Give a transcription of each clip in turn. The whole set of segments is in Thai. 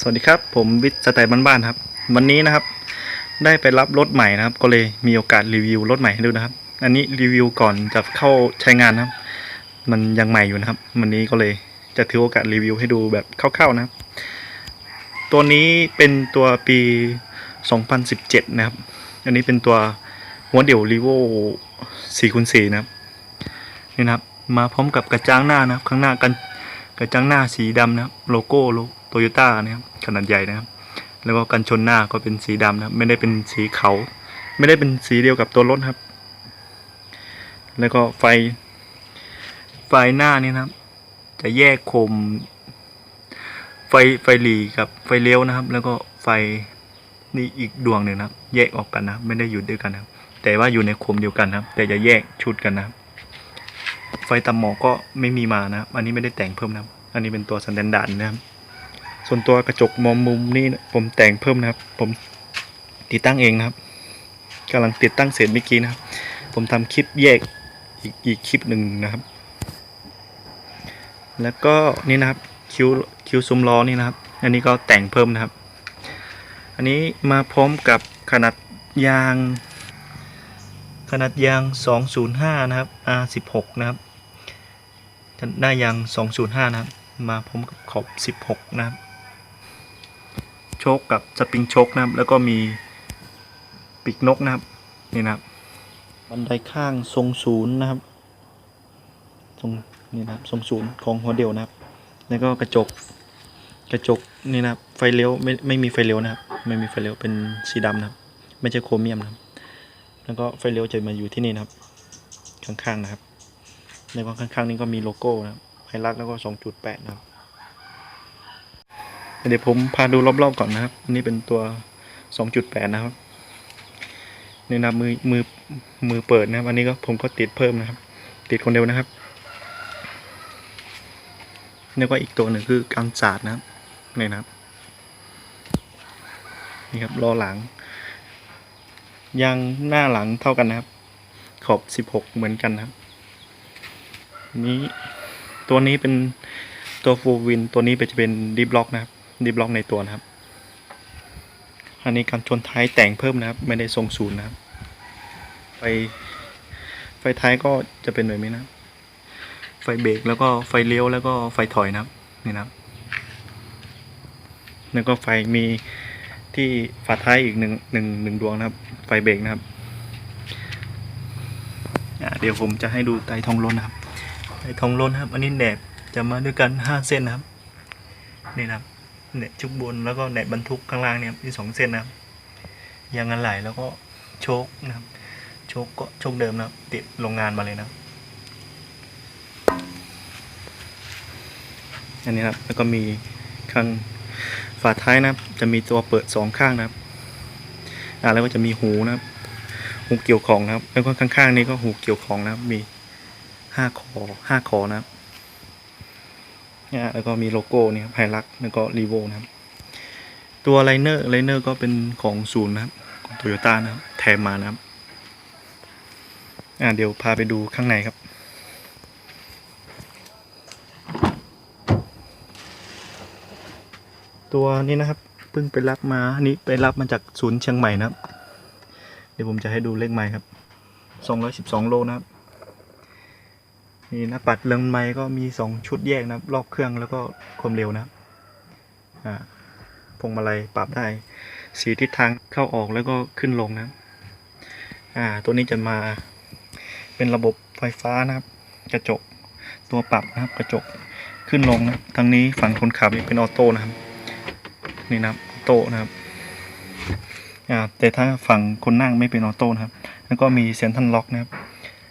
สวัสดีครับ ผมวิทย์สไตล์บ้านๆครับ วันนี้นะครับ ได้ไปรับรถใหม่นะครับ ก็เลยมีโอกาสรีวิวรถใหม่ให้ดูนะครับ อันนี้รีวิวก่อนจะเข้าใช้งานนะครับ มันยังใหม่อยู่นะครับ วันนี้ก็เลยจะถือโอกาสรีวิวให้ดูแบบคร่าวๆนะครับ ตัวนี้เป็นตัวปี 2017 นะครับ อันนี้เป็นตัวหัวเดี่ยวรีโว4คูณ4นะครับนี่นะครับ มาพร้อมกับกระจังหน้านะครับ ข้างหน้ากันกระจังหน้าสีดำนะครับ โลโก้โลโตโยต้านะครับขนาดใหญ่นะครับ แล้วก็กันชนหน้าก็เป็นสีดำนะครับไม่ได้เป็นสีเขา ไม่ได้เป็นสีเดียวกับตัวรถครับ แล้วก็ไฟ ไฟหน้านี่นะครับ จะแยกโคม ไฟไฟหลีกับไฟเลี้ยวนะครับ แล้วก็ไฟนี่อีกดวงหนึ่งนะครับ แยกออกกันนะ ไม่ได้อยู่ด้วยกันนะครับแต่ว่าอยู่ในโคมเดียวกันนะครับ แต่จะแยกชุดกันนะครับไฟตำหมอกก็ไม่มีมานะครับ อันนี้ไม่ได้แต่งเพิ่มนะครับ อันนี้เป็นตัวสแตนดาร์ดนะครับ ส่วนตัวกระจกมองมุมนี่ผมแต่งเพิ่มนะครับ ผมติดตั้งเองนะครับกำลังติดตั้งเสร็จเมื่อกี้นะครับ ผมทำคลิปแยกอีกอีกคลิปหนึ่งนะครับ แล้วก็นี่นะครับคิ้วคิ้วซุ้มล้อนี่นะครับ อันนี้ก็แต่งเพิ่มนะครับ อันนี้มาพร้อมกับขนาดยาง ขนาดยาง 205 นะครับ R16 นะครับหน้ายาง 205 นะครับ มาพร้อมกับขอบ 16 นะครับ โชคกับสปริงโชคนะครับ แล้วก็มีปีกนกนะครับ นี่นะครับ บันไดข้างทรงศูนย์นะครับทรงนี่นะครับทรงศูนย์ของหัวเดียวนะครับ แล้วก็กระจกกระจกนี่นะครับ ไฟเลี้ยวไม่ไม่มีไฟเลี้ยวนะครับ ไม่มีไฟเลี้ยวเป็นสีดำนะครับ ไม่ใช่โครเมียมนะครับ แล้วก็ไฟเลี้ยวจะมาอยู่ที่นี่นะครับ ข้างๆนะครับแล้วก็ข้างๆนี้ก็มีโลโก้นะครับไฮลักแล้วก็2.8นะครับ เดี๋ยวผมพาดูรอบๆก่อนนะครับอันนี้เป็นตัว 2.8 นะครับนี่นะครับมือมือมือเปิดนะครับ อันนี้ก็ผมก็ติดเพิ่มนะครับ ติดคนเดียวนะครับแล้วก็อีกตัวหนึ่งคือการสาดนะครับนี่นะครับ นี่ครับล้อหลังยางหน้าหลังเท่ากันนะครับ ขอบ 16 เหมือนกันนะครับ นี้ตัวนี้เป็นตัวฟูวินตัวนี้เป็นจะเป็นดีบล็อกนะครับ ดีบล็อกในตัวนะครับ อันนี้การชนท้ายแต่งเพิ่มนะครับ ไม่ได้ทรงศูนย์นะครับ ไฟ ไฟท้ายก็จะเป็นแบบนี้นะ ไฟเบรกแล้วก็ไฟเลี้ยวแล้วก็ไฟถอยนะครับนี่นะครับ แล้วก็ไฟมีที่ฝาท้ายอีกหนึ่งหนึ่งหนึ่งดวงนะครับ ไฟเบรกนะครับเดี๋ยวผมจะให้ดูไตทองล้นนะครับไตทองล้นนะครับ อันนี้แหนบจะมาด้วยกันห้าเส้นนะครับ นี่นะครับ แหนบชุบบนแล้วก็แหนบบรรทุกข้างล่างเนี่ยมีสองเส้นนะครับยางอะไหล่แล้วก็โชคนะครับ โชคก็โชคเดิมนะครับ ติดโรงงานมาเลยนะอันนี้ครับแล้วก็มีข้างฝาท้ายนะครับ จะมีตัวเปิดสองข้างนะครับอ่าแล้วก็จะมีหูนะครับ หูเกี่ยวของนะครับ แล้วก็ข้างๆนี้ก็หูเกี่ยวของนะครับ มีห้าคอห้าคอนะครับ อ่าแล้วก็มีโลโก้นี่ครับไฮลักแล้วก็รีโวนะครับ ตัวไลเนอร์ไลเนอร์ก็เป็นของศูนย์นะครับของโตโยต้านะครับแถมมานะครับอ่าเดี๋ยวพาไปดูข้างในครับ ตัวนี้นะครับเพิ่งไปรับมาอันนี้ไปรับมาจากศูนย์เชียงใหม่นะครับ เดี๋ยวผมจะให้ดูเลขไม้ครับ 212 โลนะครับ นี่หนะปัดเรืองไม้ก็มี 2 ชุดแยกนะรอบเครื่องแล้วก็ความเร็วนะอ่าพวงมาลัยปรับได้ สีทิศทางเข้าออกแล้วก็ขึ้นลงนะอ่าตัวนี้จะมาเป็นระบบไฟฟ้านะครับ กระจกตัวปรับนะครับกระจกขึ้นลงนะทางนี้ฝั่งคนขับเป็นออโต้นะครับนี่นะครับออโต้นะครับอ่าแต่ถ้าฝั่งคนนั่งไม่เป็นออโต้นะครับ แล้วก็มีเซนทันล็อกนะครับ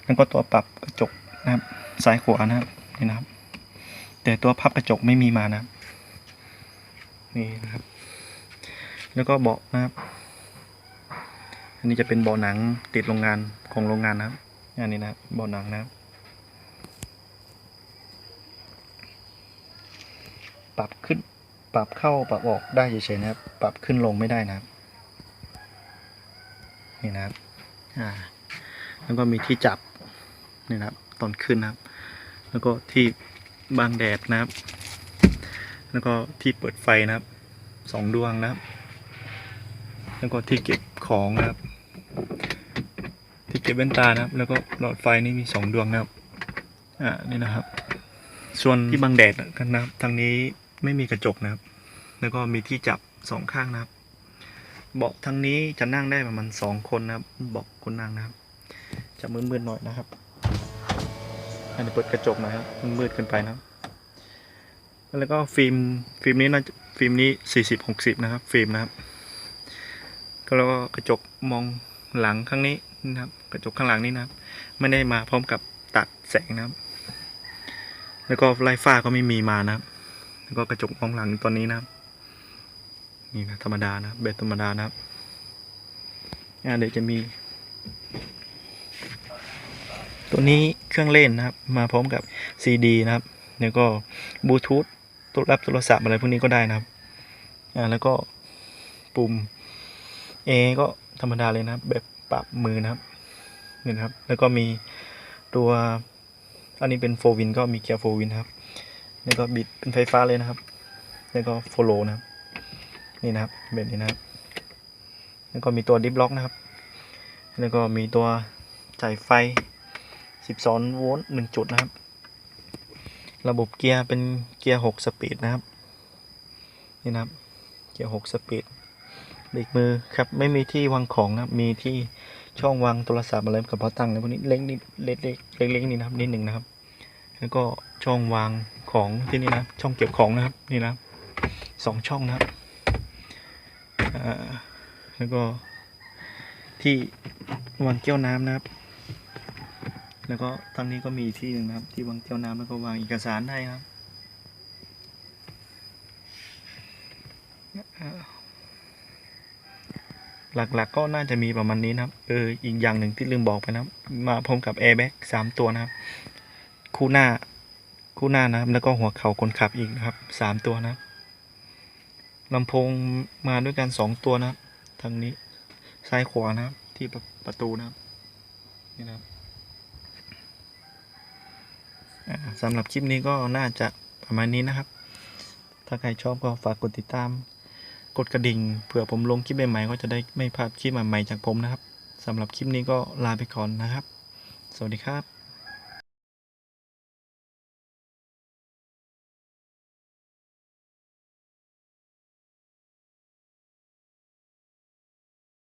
แล้วก็ตัวปรับกระจกนะครับ ซ้ายขวานะครับนี่นะครับ แต่ตัวพับกระจกไม่มีมานะนี่นะครับ แล้วก็เบาะนะครับ อันนี้จะเป็นเบาะหนังติดโรงงานของโรงงานนะครับอันนี้นะเบาะหนังนะครับปรับขึ้นปรับเข้าปรับออกได้เฉยๆนะครับ ปรับขึ้นลงไม่ได้นะครับ นี่นะครับ อ่า แล้วก็มีที่จับ นี่นะครับ ตอนขึ้นนะครับ แล้วก็ที่บังแดดนะครับ แล้วก็ที่เปิดไฟนะครับสองดวงนะครับ แล้วก็ที่เก็บของนะครับ ที่เก็บแว่นตานะครับ แล้วก็หลอดไฟนี่มีสองดวงนะครับอ่านี่นะครับ ส่วนที่บังแดดกันนะครับ ทางนี้ไม่มีกระจกนะครับ แล้วก็มีที่จับสองข้างนะครับเบาะทางนี้จะนั่งได้ประมาณสองคนนะครับเบาะคนนั่งนะครับ จะมืดๆหน่อยนะครับ อันนี้เปิดกระจกหนะครับมันมืดเกินไปนะครับ แล้วก็ฟิล์มฟิล์มนี้นะฟิล์มนี้สี่สิบหกสิบนะครับ ฟิล์มนะครับ ก็แล้วก็กระจกมองหลังข้างนี้นะครับ กระจกข้างหลังนี้นะครับ ไม่ได้มาพร้อมกับตัดแสงนะครับ แล้วก็ไล่ฟ้าก็ไม่มีมานะครับ แล้วก็กระจกมองหลังตัวนี้นะครับนี่นะธรรมดานะครับแบบธรรมดานะครับอ่าเดี๋ยวจะมี ตัวนี้เครื่องเล่นนะครับ มาพร้อมกับ CD นะครับ แล้วก็บลูทูธตัวรับโทรศัพท์อะไรพวกนี้ก็ได้นะครับ อ่าแล้วก็ปุ่ม A ก็ธรรมดาเลยนะครับ แบบปรับมือนะครับนี่นะครับ แล้วก็มีตัวอันนี้เป็นโฟวินก็มีเกียร์โฟวินครับ แล้วก็บิดเป็นไฟฟ้าเลยนะครับ แล้วก็โฟโลนะครับ นี่นะครับแบบนี้นะครับ แล้วก็มีตัวดิฟล็อกนะครับ แล้วก็มีตัวจ่ายไฟ 12 โวลต์1จุดนะครับ ระบบเกียร์เป็นเกียร์ 6 สปีดนะครับ นี่นะครับ เกียร์ 6 สปีดเบรกมือครับ ไม่มีที่วางของนะครับ มีที่ช่องวางโทรศัพท์อะไรกับพอตั้งอะไรพวกนี้เล็กนิดเล็กเล็กเล็กนี่นะครับนิดหนึ่งนะครับ แล้วก็ช่องวางของที่นี่นะ ช่องเก็บของนะครับ นี่นะสองช่องนะครับแล้วก็ที่วางแก้วน้ำนะครับ แล้วก็ทางนี้ก็มีที่หนึ่งนะครับ ที่วางแก้วน้ำแล้วก็วางเอกสารได้ครับหลักๆ ก็น่าจะมีประมาณนี้นะครับ เออ อีกอย่างหนึ่งที่ลืมบอกไปนะมาพร้อมกับแอร์แบ็กสามตัวนะครับ คู่หน้า คู่หน้านะครับ แล้วก็หัวเข่าคนขับอีกนะครับสามตัวนะลำโพงมาด้วยกันสองตัวนะครับ ทางนี้ซ้ายขวานะครับ ที่ประประตูนะครับ นี่นะครับ สำหรับคลิปนี้ก็น่าจะประมาณนี้นะครับ ถ้าใครชอบก็ฝากกดติดตาม กดกระดิ่งเผื่อผมลงคลิปใหม่ๆก็จะได้ไม่พลาดคลิปใหม่ๆจากผมนะครับสำหรับคลิปนี้ก็ลาไปก่อนนะครับ สวัสดีครับ